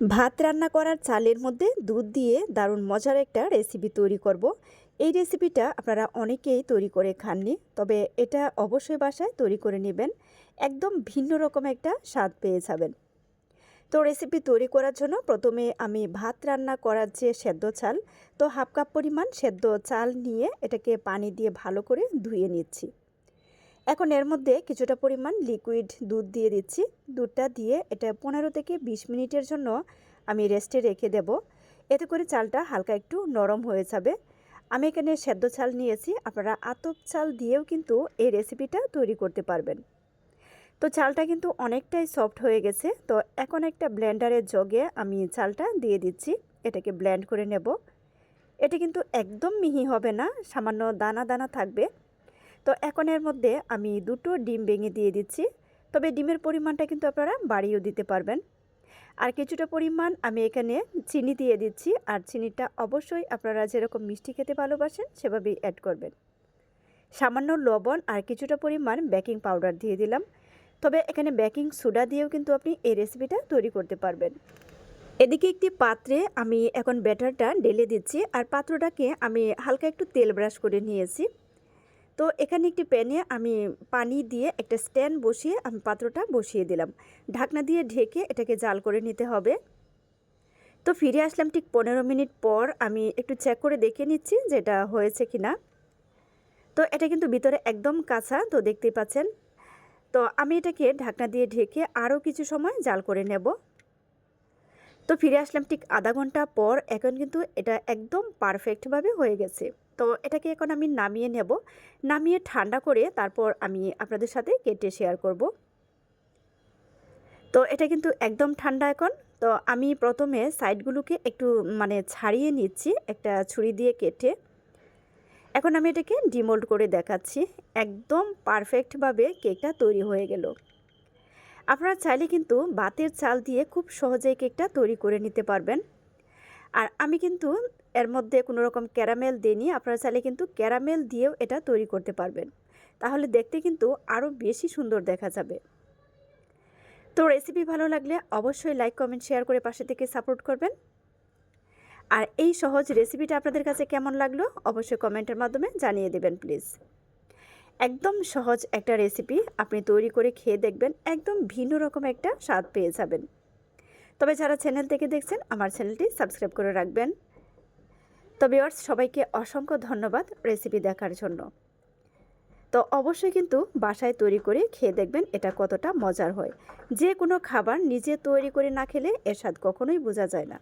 ভাত রান্না করার চালের মধ্যে দুধ দিয়ে দারুণ মজার একটা রেসিপি তৈরি করব। এই রেসিপিটা আপনারা অনেকেই তৈরি করে খাননি, তবে এটা অবশ্যই বাসায় তৈরি করে নেবেন। একদম ভিন্ন রকম একটা স্বাদ পেয়ে যাবেন। তো রেসিপি তৈরি করার জন্য প্রথমে আমি ভাত রান্না করার যে সেদ্ধ চাল, তো হাফ কাপ পরিমাণ সেদ্ধ চাল নিয়ে এটাকে পানি দিয়ে ভালো করে ধুয়ে নিচ্ছি। এখন এর মধ্যে কিছুটা পরিমাণ লিকুইড দুধ দিয়ে দিচ্ছি। দুধটা দিয়ে এটা পনেরো থেকে বিশ মিনিটের জন্য আমি রেস্টে রেখে দেব। এতে করে চালটা হালকা একটু নরম হয়ে যাবে। আমি এখানে সেদ্ধ চাল নিয়েছি। আপনারা আতপ চাল দিয়েও কিন্তু এই রেসিপিটা তৈরি করতে পারবেন। তো চালটা কিন্তু অনেকটাই সফট হয়ে গেছে। তো এখন একটা ব্লেন্ডারের জগে আমি চালটা দিয়ে দিচ্ছি। এটাকে ব্লেন্ড করে নেব। এটা কিন্তু একদম মিহি হবে না, সামান্য দানা দানা থাকবে। তো এখন এর মধ্যে আমি দুটো ডিম ভেঙে দিয়ে দিচ্ছি। তবে ডিমের পরিমাণটা কিন্তু আপনারা বাড়িয়েও দিতে পারবেন। আর কিছুটা পরিমাণ আমি এখানে চিনি দিয়ে দিচ্ছি। আর চিনিটা অবশ্যই আপনারা যেরকম মিষ্টি খেতে ভালোবাসেন সেভাবেই অ্যাড করবেন। সামান্য লবণ আর কিছুটা পরিমাণ বেকিং পাউডার দিয়ে দিলাম। তবে এখানে বেকিং সোডা দিয়েও কিন্তু আপনি এই রেসিপিটা তৈরি করতে পারবেন। এদিকে একটি পাত্রে আমি এখন ব্যাটারটা ঢেলে দিচ্ছি। আর পাত্রটাকে আমি হালকা একটু তেল ব্রাশ করে নিয়েছি। তো এখানে একটি প্যানে আমি পানি দিয়ে একটা স্ট্যান্ড বসিয়ে আমি পাত্রটা বসিয়ে দিলাম। ঢাকনা দিয়ে ঢেকে এটাকে জাল করে নিতে হবে। তো ফিরে আসলাম ঠিক পনেরো মিনিট পর আমি একটু চেক করে দেখে নিচ্ছি যেটা হয়েছে কি না। তো এটা কিন্তু ভিতরে একদম কাঁচা, তো দেখতেই পাচ্ছেন। তো আমি এটাকে ঢাকনা দিয়ে ঢেকে আরও কিছু সময় জাল করে নেব। তো ফিরে আসলাম ঠিক আধা ঘণ্টা পর, এখন কিন্তু এটা একদম পারফেক্টভাবে হয়ে গেছে। তো এটাকে এখন আমি নামিয়ে নেব। নামিয়ে ঠান্ডা করে তারপর আমি আপনাদের সাথে কেটে শেয়ার করব। তো এটা কিন্তু একদম ঠান্ডা এখন। তো আমি প্রথমে সাইডগুলোকে একটু মানে ছাড়িয়ে নিচ্ছি, একটা ছুরি দিয়ে কেটে। এখন আমি এটাকে ডিমোল্ড করে দেখাচ্ছি। একদম পারফেক্টভাবে কেকটা তৈরি হয়ে গেল। আপনারা চাইলে কিন্তু বাতের চাল দিয়ে খুব সহজেই কেকটা তৈরি করে নিতে পারবেন। আর আমি কিন্তু এর মধ্যে কোনো রকম ক্যারামেল দিইনি, আপনারা চাইলে কিন্তু ক্যারামেল দিয়েও এটা তৈরি করতে পারবেন। তাহলে দেখতে কিন্তু আরও বেশি সুন্দর দেখা যাবে। তো রেসিপি ভালো লাগলে অবশ্যই লাইক কমেন্ট শেয়ার করে পাশে থেকে সাপোর্ট করবেন। আর এই সহজ রেসিপিটা আপনাদের কাছে কেমন লাগল অবশ্যই কমেন্টের মাধ্যমে জানিয়ে দেবেন প্লিজ একদম সহজ একটা রেসিপি আপনি তৈরি করে খেয়ে দেখবেন, একদম ভিন্ন রকম একটা স্বাদ পেয়ে যাবেন। তবে যারা চ্যানেল থেকে দেখছেন, আমার চ্যানেলটি সাবস্ক্রাইব করে রাখবেন। তবে আর সবাইকে অসংখ্য ধন্যবাদ রেসিপি দেখার জন্য। তো অবশ্যই কিন্তু বাসায় তৈরি করে খেয়ে দেখবেন এটা কতটা মজার হয়। যে কোনো খাবার নিজে তৈরি করে না খেলে এর স্বাদ কখনোই বোঝা যায় না।